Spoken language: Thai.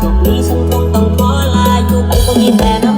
ช่งนี้ฉันคงต้องขอลาอยู่ไปก็มีแต่